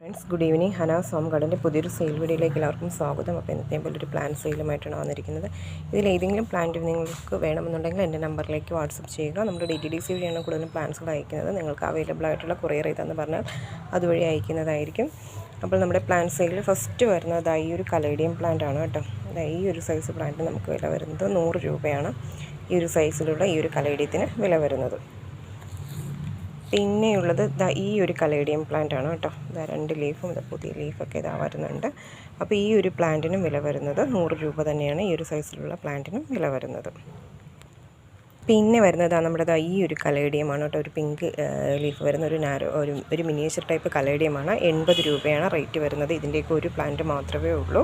Friends good evening Hana സോം ഗാർഡന്റെ പുതിയൊരു സെയിൽ വീഡിയോയിലേക്ക് എല്ലാവർക്കും സ്വാഗതം. അപ്പോൾ ഇന്നത്തെ പോലെ ഒരു പ്ലാൻ സെയിലുമായിട്ടാണ് വന്നിരിക്കുന്നത്. ഇതിൽ ഏതെങ്കിലും പ്ലാന്റ് നിങ്ങൾക്ക് വേണമെന്നുണ്ടെങ്കിൽ എന്റെ നമ്പറിലേക്ക് വാട്സപ്പ് ചെയ്യുക. നമ്മുടെ ഡി ടി ഡി സി വഴിയാണ് കൂടുതലും പ്ലാൻസുകൾ അയക്കുന്നത്. നിങ്ങൾക്ക് അവൈലബിൾ ആയിട്ടുള്ള കൊറിയർ എന്ന് പറഞ്ഞാൽ അതുവഴി അയക്കുന്നതായിരിക്കും. അപ്പോൾ നമ്മുടെ പ്ലാൻ സെയിലിൽ ഫസ്റ്റ് വരുന്നത് ഈ ഒരു കലേഡിയം പ്ലാന്റ് ആണ് കേട്ടോ. ഈ ഒരു സൈസ് പ്ലാന്റ് നമുക്ക് വില വരുന്നത് നൂറ് രൂപയാണ്. ഈ ഒരു സൈസിലുള്ള ഈ ഒരു കലേഡിയത്തിന് വില വരുന്നത്. പിന്നെയുള്ളത് ഇതാ ഈ ഒരു കലേഡിയം പ്ലാന്റ് ആണ് കേട്ടോ. ഇതാ രണ്ട് ലീഫും ഇതാ പുതിയ ലീഫൊക്കെ ഇതാ വരുന്നുണ്ട്. അപ്പോൾ ഈ ഒരു പ്ലാന്റിനും വില വരുന്നത് നൂറ് രൂപ തന്നെയാണ്. ഈ ഒരു സൈസിലുള്ള പ്ലാന്റിനും വില വരുന്നത്. പിന്നെ വരുന്നത് നമ്മുടെ ഈ ഒരു കലേഡിയമാണ് കേട്ടോ. ഒരു പിങ്ക് ലീഫ് വരുന്ന ഒരു നാരോ ഒരു ഒരു മിനിയേച്ചർ ടൈപ്പ് കലേഡിയമാണ്. എൺപത് രൂപയാണ് റേറ്റ് വരുന്നത്. ഇതിന്റെയൊക്കെ ഒരു പ്ലാന്റ് മാത്രമേ ഉള്ളൂ.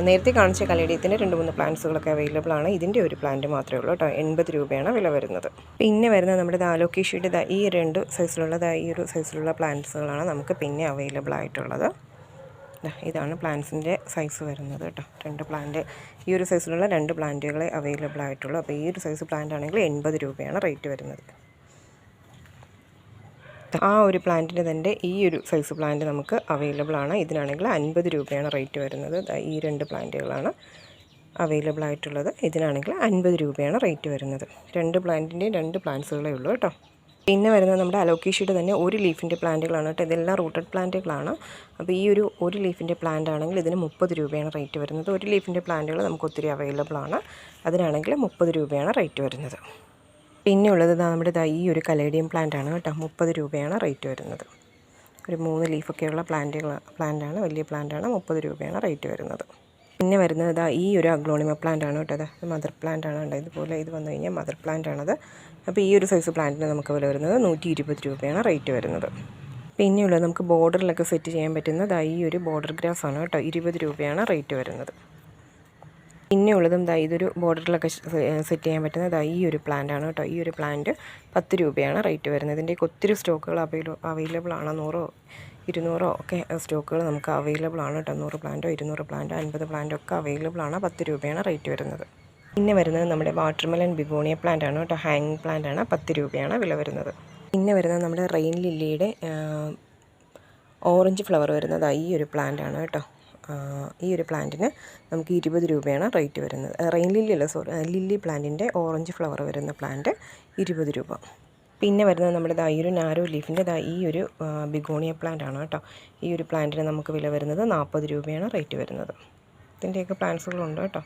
നേരത്തെ കാണിച്ച കലേഡിയത്തിന്റെ രണ്ട് മൂന്ന് പ്ലാന്റ്സുകളൊക്കെ അവൈലബിൾ ആണ്. ഇതിന്റെ ഒരു പ്ലാന്റ് മാത്രമേ ഉള്ളൂ കേട്ടോ. എൺപത് രൂപയാണ് വില വരുന്നത്. പിന്നെ വരുന്ന നമ്മുടെ ദാലോക്കേഷിയുടെ ദാ ഈ രണ്ട് സൈസിലുള്ള ഈ ഒരു സൈസിലുള്ള പ്ലാന്റ്സുകളാണ് നമുക്ക് പിന്നെ അവൈലബിൾ ആയിട്ടുള്ളത്. ഇതാണ് പ്ലാന്റ്സിന്റെ സൈസ് വരുന്നത് കേട്ടോ. രണ്ട് പ്ലാന്റ് ഈ ഒരു സൈസിലുള്ള രണ്ട് പ്ലാന്റുകളെ അവൈലബിൾ ആയിട്ടുള്ളൂ. അപ്പോൾ ഈ ഒരു സൈസ് പ്ലാന്റ് ആണെങ്കിൽ എൺപത് രൂപയാണ് റേറ്റ് വരുന്നത്. ആ ഒരു പ്ലാന്റിന് തന്നെ ഈ ഒരു സൈസ് പ്ലാന്റ് നമുക്ക് അവൈലബിൾ ആണ്. ഇതിനാണെങ്കിൽ അൻപത് രൂപയാണ് റേറ്റ് വരുന്നത്. ഈ രണ്ട് പ്ലാന്റുകളാണ് അവൈലബിൾ ആയിട്ടുള്ളത്. ഇതിനാണെങ്കിൽ അൻപത് രൂപയാണ് റേറ്റ് വരുന്നത്. രണ്ട് പ്ലാന്റിന്റെയും രണ്ട് പ്ലാന്റ്സുകളേ ഉള്ളൂ കേട്ടോ. പിന്നെ വരുന്നത് നമ്മുടെ അലോക്കേഷ്യയുടെ തന്നെ ഒരു ലീഫിന്റെ പ്ലാന്റുകളാണ് കേട്ടോ. ഇതെല്ലാം റൂട്ടഡ് പ്ലാന്റുകളാണ്. അപ്പോൾ ഈ ഒരു ഒരു ലീഫിന്റെ പ്ലാന്റ് ആണെങ്കിൽ ഇതിന് മുപ്പത് രൂപയാണ് റേറ്റ് വരുന്നത്. ഒരു ലീഫിന്റെ പ്ലാന്റുകൾ നമുക്ക് ഒത്തിരി അവൈലബിൾ ആണ്. അതിനാണെങ്കിൽ മുപ്പത് രൂപയാണ് റേറ്റ് വരുന്നത്. പിന്നെ ഉള്ളത് നമ്മുടെ ഈ ഒരു കലേഡിയം പ്ലാന്റ് ആണ് കേട്ടോ. മുപ്പത് രൂപയാണ് റേറ്റ് വരുന്നത്. ഒരു മൂന്ന് ലീഫൊക്കെയുള്ള പ്ലാന്റുകൾ പ്ലാന്റാണ് വലിയ പ്ലാന്റാണ് മുപ്പത് രൂപയാണ് റേറ്റ് വരുന്നത്. പിന്നെ വരുന്നത് ദാ ഈ ഒരു അഗ്ലോണിമ പ്ലാന്റ് ആണ് കേട്ടോ. അത് മദർ പ്ലാന്റ് ആണ് കേട്ടോ. ഇതുപോലെ ഇത് വന്നു കഴിഞ്ഞാൽ മദർ പ്ലാന്റ് ആണത്. അപ്പോൾ ഈ ഒരു സൈസ് പ്ലാന്റിന് നമുക്ക് വില വരുന്നത് നൂറ്റി ഇരുപത് രൂപയാണ് റേറ്റ് വരുന്നത്. പിന്നെയുള്ളത് നമുക്ക് ബോർഡറിലൊക്കെ സെറ്റ് ചെയ്യാൻ പറ്റുന്നത് ഈ ഒരു ബോർഡർ ഗ്രാസ് ആണ് കേട്ടോ. ഇരുപത് രൂപയാണ് റേറ്റ് വരുന്നത്. പിന്നെ ഉള്ളതും ദാ ഇതൊരു ബോർഡറിലൊക്കെ സെറ്റ് ചെയ്യാൻ പറ്റുന്ന ദാ ഈ ഒരു പ്ലാന്റ് ആണ് കേട്ടോ. ഈ ഒരു പ്ലാന്റ് പത്ത് രൂപയാണ് റേറ്റ് വരുന്നത്. ഇതിന്റെയൊക്കെ ഒത്തിരി സ്റ്റോക്കുകൾ അവൈലബിൾ അവൈലബിൾ ആണ്. നൂറോ ഇരുന്നൂറോ ഒക്കെ സ്റ്റോക്കുകൾ നമുക്ക് അവൈലബിൾ ആണ് കേട്ടോ. നൂറ് പ്ലാന്റോ ഇരുന്നൂറ് പ്ലാന്റോ അൻപത് പ്ലാന്റോ ഒക്കെ അവൈലബിൾ ആണ്. പത്ത് രൂപയാണ് റേറ്റ് വരുന്നത്. പിന്നെ വരുന്നത് നമ്മുടെ വാട്ടർമെലൻ ബിഗോണിയ പ്ലാന്റ് ആണ് കേട്ടോ. ഹാങ്ങിങ് പ്ലാന്റ് ആണ്. പത്ത് രൂപയാണ് വില വരുന്നത്. പിന്നെ വരുന്നത് നമ്മുടെ റെയിൻ ലില്ലിയുടെ ഓറഞ്ച് ഫ്ലവർ വരുന്നത് ഈ ഒരു പ്ലാന്റ് ആണ് കേട്ടോ. ഈ ഒരു പ്ലാന്റിന് നമുക്ക് ഇരുപത് രൂപയാണ് റേറ്റ് വരുന്നത്. റെയിൻ ലില്ലി അല്ല സോറി ലില്ലി പ്ലാന്റിന്റെ ഓറഞ്ച് ഫ്ലവർ വരുന്ന പ്ലാന്റ് ഇരുപത് രൂപ. പിന്നെ വരുന്നത് നമ്മുടെ ഈ ഒരു നാരോ ലീഫിന്റെ ഈ ഒരു ബിഗോണിയ പ്ലാന്റ് ആണ് കേട്ടോ. ഈ ഒരു പ്ലാന്റിന് നമുക്ക് വില വരുന്നത് നാൽപ്പത് രൂപയാണ് റേറ്റ് വരുന്നത്. ഇതിന്റെയൊക്കെ പ്ലാന്റ്സുകളുണ്ട് കേട്ടോ.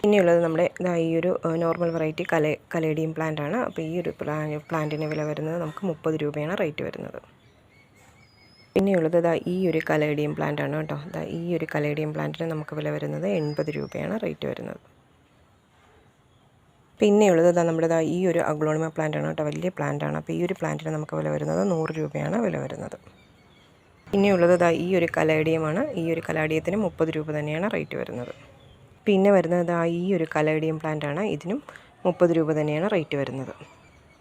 പിന്നെയുള്ളത് നമ്മുടെ ഈ ഒരു നോർമൽ വെറൈറ്റി കല കലേഡിയം പ്ലാന്റ് ആണ് അപ്പോൾ ഈ ഒരു പ്ലാ പ്ലാന്റിന് വില വരുന്നത് നമുക്ക് മുപ്പത് രൂപയാണ് റേറ്റ് വരുന്നത്. പിന്നെയുള്ളത് ഇതാ ഈ ഒരു കലേഡിയം പ്ലാന്റ് ആണ് കേട്ടോ. ഇതാ ഈ ഒരു കലേഡിയം പ്ലാന്റിന് നമുക്ക് വില വരുന്നത് എൺപത് രൂപയാണ് റേറ്റ് വരുന്നത്. പിന്നെയുള്ളത് ഇതാ നമ്മുടെ ഇതാ ഈ ഒരു അഗ്ലോണിമ പ്ലാന്റ് ആണ് കേട്ടോ. വലിയ പ്ലാന്റ് ആണ്. അപ്പോൾ ഈ ഒരു പ്ലാന്റിന് നമുക്ക് വില വരുന്നത് നൂറ് രൂപയാണ് വില വരുന്നത്. പിന്നെയുള്ളത് ഇതാ ഈ ഒരു കലേഡിയമാണ് ഈ ഒരു കലാഡിയത്തിന് മുപ്പത് രൂപ തന്നെയാണ് റേറ്റ് വരുന്നത്. പിന്നെ വരുന്നത് ഇതാ ഈ ഒരു കലേഡിയം പ്ലാന്റ് ആണ്. ഇതിനും മുപ്പത് രൂപ തന്നെയാണ് റേറ്റ് വരുന്നത്.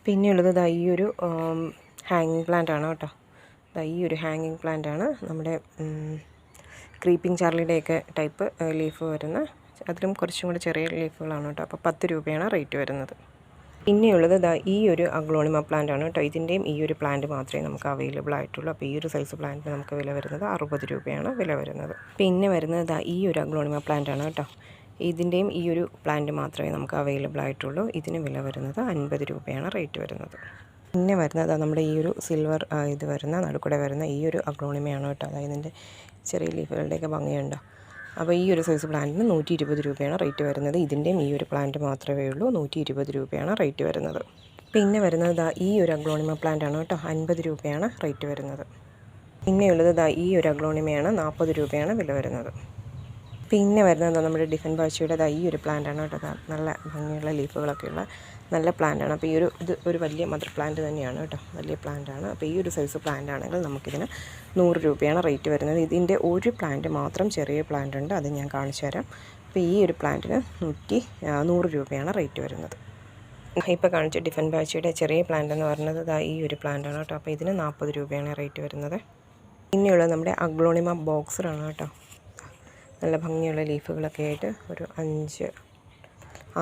പിന്നെയുള്ളത് ഇതാ ഈ ഒരു ഹാങ്ങിങ് പ്ലാന്റ് ആണ് കേട്ടോ. ഈ ഒരു ഹാങ്ങിങ് പ്ലാന്റ് ആണ് നമ്മുടെ ക്രീപ്പിംഗ് ചാർലിയുടെയൊക്കെ ടൈപ്പ് ലീഫ് വരുന്ന. അതിലും കുറച്ചും കൂടി ചെറിയ ലീഫുകളാണ് കേട്ടോ. അപ്പോൾ പത്ത് രൂപയാണ് റേറ്റ് വരുന്നത്. പിന്നെയുള്ളത് ഇതാ ഈ ഒരു അഗ്ലോണിമ പ്ലാന്റ് ആണ് കേട്ടോ. ഇതിന്റെയും ഈ ഒരു പ്ലാന്റ് മാത്രമേ നമുക്ക് അവൈലബിൾ ആയിട്ടുള്ളൂ. അപ്പോൾ ഈ ഒരു സൈസ് പ്ലാന്റിന് നമുക്ക് വില വരുന്നത് അറുപത് രൂപയാണ് വില വരുന്നത്. പിന്നെ വരുന്നത് ദാ ഈ ഒരു അഗ്ലോണിമ പ്ലാന്റ് ആണ് കേട്ടോ. ഇതിന്റെയും ഈ ഒരു പ്ലാന്റ് മാത്രമേ നമുക്ക് അവൈലബിൾ ആയിട്ടുള്ളൂ. ഇതിന് വില വരുന്നത് അൻപത് രൂപയാണ് റേറ്റ് വരുന്നത്. പിന്നെ വരുന്നത് നമ്മുടെ ഈ ഒരു സിൽവർ ഇത് വരുന്ന നടുക്കൂടെ വരുന്ന ഈ ഒരു അഗ്രോണിമയാണ് കേട്ടോ. അതായത് ഇതിന്റെ ചെറിയ ലീഫുകളുടെയൊക്കെ ഭംഗിയുണ്ടോ? അപ്പോൾ ഈ ഒരു സൈസ് പ്ലാന്റിന് നൂറ്റി ഇരുപത് രൂപയാണ് റേറ്റ് വരുന്നത്. ഇതിന്റെയും ഈ ഒരു പ്ലാന്റ് മാത്രമേ ഉള്ളൂ. നൂറ്റി ഇരുപത് രൂപയാണ് റേറ്റ് വരുന്നത്. പിന്നെ വരുന്നത് ദാ ഈ ഒരു അഗ്ലോണിമ പ്ലാന്റ് ആണ് കേട്ടോ. അൻപത് രൂപയാണ് റേറ്റ് വരുന്നത്. പിന്നെയുള്ളത് ദാ ഈ ഒരു അഗ്ലോണിമയാണ് നാൽപ്പത് രൂപയാണ് വില വരുന്നത്. പിന്നെ വരുന്നത് നമ്മുടെ ഡിഫൻ പാച്ചിയുടെ ഈ ഒരു പ്ലാന്റ് ആണ് കേട്ടോ നല്ല ഭംഗിയുള്ള ലീഫുകളൊക്കെ ഉള്ള നല്ല പ്ലാന്റ് ആണ് അപ്പോൾ ഈ ഒരു ഇത് ഒരു വലിയ മദർ പ്ലാന്റ് തന്നെയാണ് കേട്ടോ. വലിയ പ്ലാന്റ് ആണ് അപ്പോൾ ഈ ഒരു സൈസ് പ്ലാന്റ് ആണെങ്കിൽ നമുക്കിതിന് നൂറ് രൂപയാണ് റേറ്റ് വരുന്നത്. ഇതിന്റെ ഒരു പ്ലാന്റ് മാത്രം ചെറിയ പ്ലാന്റ് ഉണ്ട് അത് ഞാൻ കാണിച്ചു തരാം. അപ്പോൾ ഈ ഒരു പ്ലാന്റിന് നൂറ്റി നൂറ് രൂപയാണ് റേറ്റ് വരുന്നത്. ഇപ്പോൾ കാണിച്ച ഡിഫൻ ബാച്ചിയുടെ ചെറിയ പ്ലാന്റ് എന്ന് പറയുന്നത് ഇതാ ഈ ഒരു പ്ലാന്റ് ആണ് കേട്ടോ. അപ്പോൾ ഇതിന് നാൽപ്പത് രൂപയാണ് റേറ്റ് വരുന്നത്. പിന്നെയുള്ളത് നമ്മുടെ അഗ്ലോണിമ ബോക്സറാണ് കേട്ടോ. നല്ല ഭംഗിയുള്ള ലീഫുകളൊക്കെ ആയിട്ട് ഒരു അഞ്ച്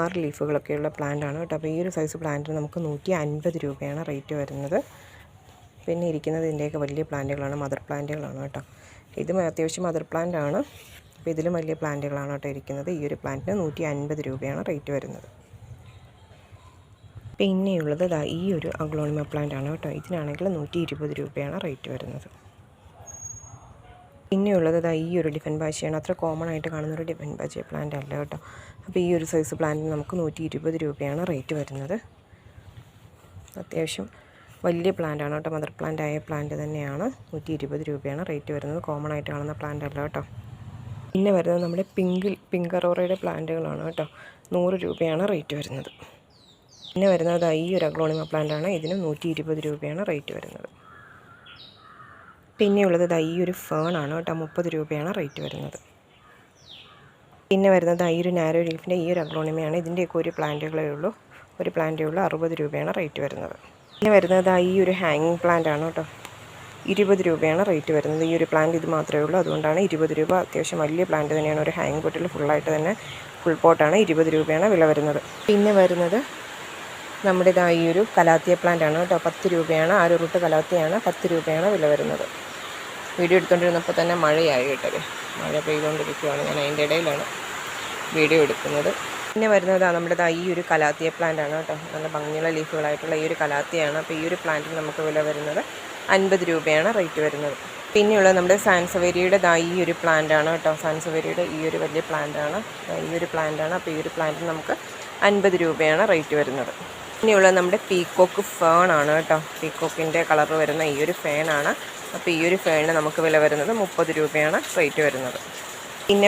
ആറ് ലീഫുകളൊക്കെയുള്ള പ്ലാന്റ് ആണ് കേട്ടോ. അപ്പോൾ ഈ ഒരു സൈസ് പ്ലാന്റിന് നമുക്ക് നൂറ്റി അൻപത് രൂപയാണ് റേറ്റ് വരുന്നത്. പിന്നെ ഇരിക്കുന്നത് ഇതിന്റെയൊക്കെ വലിയ പ്ലാന്റുകളാണ് മദർ പ്ലാന്റുകളാണ് കേട്ടോ. ഇതും അത്യാവശ്യം മദർ പ്ലാന്റ് ആണ് അപ്പോൾ ഇതിലും വലിയ പ്ലാന്റുകളാണ് കേട്ടോ ഇരിക്കുന്നത്. ഈ ഒരു പ്ലാന്റിന് നൂറ്റി അൻപത് രൂപയാണ് റേറ്റ് വരുന്നത്. പിന്നെയുള്ളത് ഈ ഒരു അഗ്ലോണിമ പ്ലാന്റ് ആണ് കേട്ടോ. ഇതിനാണെങ്കിൽ നൂറ്റി രൂപയാണ് റേറ്റ് വരുന്നത്. പിന്നെയുള്ളത് ദാ ഈ ഒരു ഡിഫൻ ബാച്ചിയാണ് അത്ര കോമൺ ആയിട്ട് കാണുന്ന ഒരു ഡിഫൻ ബാച്ചി പ്ലാന്റ് അല്ല കേട്ടോ. അപ്പോൾ ഈ ഒരു സൈസ് പ്ലാന്റിന് നമുക്ക് നൂറ്റി ഇരുപത് രൂപയാണ് റേറ്റ് വരുന്നത്. അത്യാവശ്യം വലിയ പ്ലാന്റാണ് കേട്ടോ. മദർ പ്ലാന്റ് ആയ പ്ലാന്റ് തന്നെയാണ്. നൂറ്റി ഇരുപത് രൂപയാണ് റേറ്റ് വരുന്നത്. കോമൺ ആയിട്ട് കാണുന്ന പ്ലാന്റ് അല്ല കേട്ടോ. പിന്നെ വരുന്നത് നമ്മുടെ പിങ്കിൽ പിങ്ക് അറോറയുടെ പ്ലാന്റുകളാണ് കേട്ടോ. നൂറ് രൂപയാണ് റേറ്റ് വരുന്നത്. പിന്നെ വരുന്നത് ഈ ഒരു അഗ്ലോണിമ പ്ലാന്റ് ആണ്. ഇതിന് നൂറ്റി ഇരുപത് രൂപയാണ് റേറ്റ് വരുന്നത്. പിന്നെയുള്ളത് ദാ ഈ ഒരു ഫേൺ ആണ് കേട്ടോ. മുപ്പത് രൂപയാണ് റേറ്റ് വരുന്നത്. പിന്നെ വരുന്നത് ഈ ഒരു നാരോ ലീഫിന്റെ ഈ ഒരു അഗ്ലോണിമയാണ് ഇതിന്റെയൊക്കെ ഒരു പ്ലാന്റുകളേ ഉള്ളൂ. ഒരു പ്ലാന്റേ ഉള്ളൂ. അറുപത് രൂപയാണ് റേറ്റ് വരുന്നത്. പിന്നെ വരുന്നത് ഈ ഒരു ഹാങ്ങിങ് പ്ലാന്റ് ആണ് കേട്ടോ. ഇരുപത് രൂപയാണ് റേറ്റ് വരുന്നത്. ഈ ഒരു പ്ലാന്റ് ഇത് മാത്രമേ ഉള്ളൂ. അതുകൊണ്ടാണ് ഇരുപത് രൂപ അത്യാവശ്യം വലിയ പ്ലാന്റ് തന്നെയാണ്. ഒരു ഹാങ് പോട്ടിൽ ഫുള്ളായിട്ട് തന്നെ ഫുൾ പോട്ടാണ് ഇരുപത് രൂപയാണ് വില വരുന്നത്. പിന്നെ വരുന്നത് നമ്മുടെ ഇതാ ഈ ഒരു കലാത്തിയ പ്ലാന്റ് ആണ് കേട്ടോ. പത്ത് രൂപയാണ്. ആ ഒരു റൂട്ട് കലാത്തിയാണ് പത്ത് രൂപയാണ് വില വരുന്നത്. വീഡിയോ എടുത്തുകൊണ്ടിരുന്നപ്പോൾ തന്നെ മഴയായി കേട്ടത് മഴ പെയ്തുകൊണ്ടിരിക്കുകയാണ് ഞാൻ അതിന്റെ ഇടയിലാണ് വീഡിയോ എടുക്കുന്നത്. പിന്നെ വരുന്നത് നമ്മുടെ ഈ ഒരു കലാത്തിയ പ്ലാന്റ് ആണ് കേട്ടോ. നല്ല ഭംഗിയുള്ള ലീഫുകളായിട്ടുള്ള ഈ ഒരു കലാത്തിയാണ്. അപ്പോൾ ഈ ഒരു പ്ലാന്റിന് നമുക്ക് വില വരുന്നത് അൻപത് രൂപയാണ് റേറ്റ് വരുന്നത്. പിന്നെയുള്ള നമ്മുടെ സാൻസവേരിയുടെ ദാ ഈ ഒരു പ്ലാന്റ് ആണ് കേട്ടോ. സാൻസവേരിയുടെ ഈ ഒരു വലിയ പ്ലാന്റ് ആണ്. ഈ ഒരു പ്ലാന്റ് ആണ്. അപ്പോൾ ഈ ഒരു പ്ലാന്റിന് നമുക്ക് അൻപത് രൂപയാണ് റേറ്റ് വരുന്നത്. പിന്നെയുള്ള നമ്മുടെ പീക്കോക്ക് ഫേൺ ആണ് കേട്ടോ. പീക്കോക്കിന്റെ കളർ വരുന്ന ഈ ഒരു ഫേണാണ് അപ്പോൾ ഈ ഒരു ഫേണിന് നമുക്ക് വില വരുന്നത് മുപ്പത് രൂപയാണ് റേറ്റ് വരുന്നത്. പിന്നെ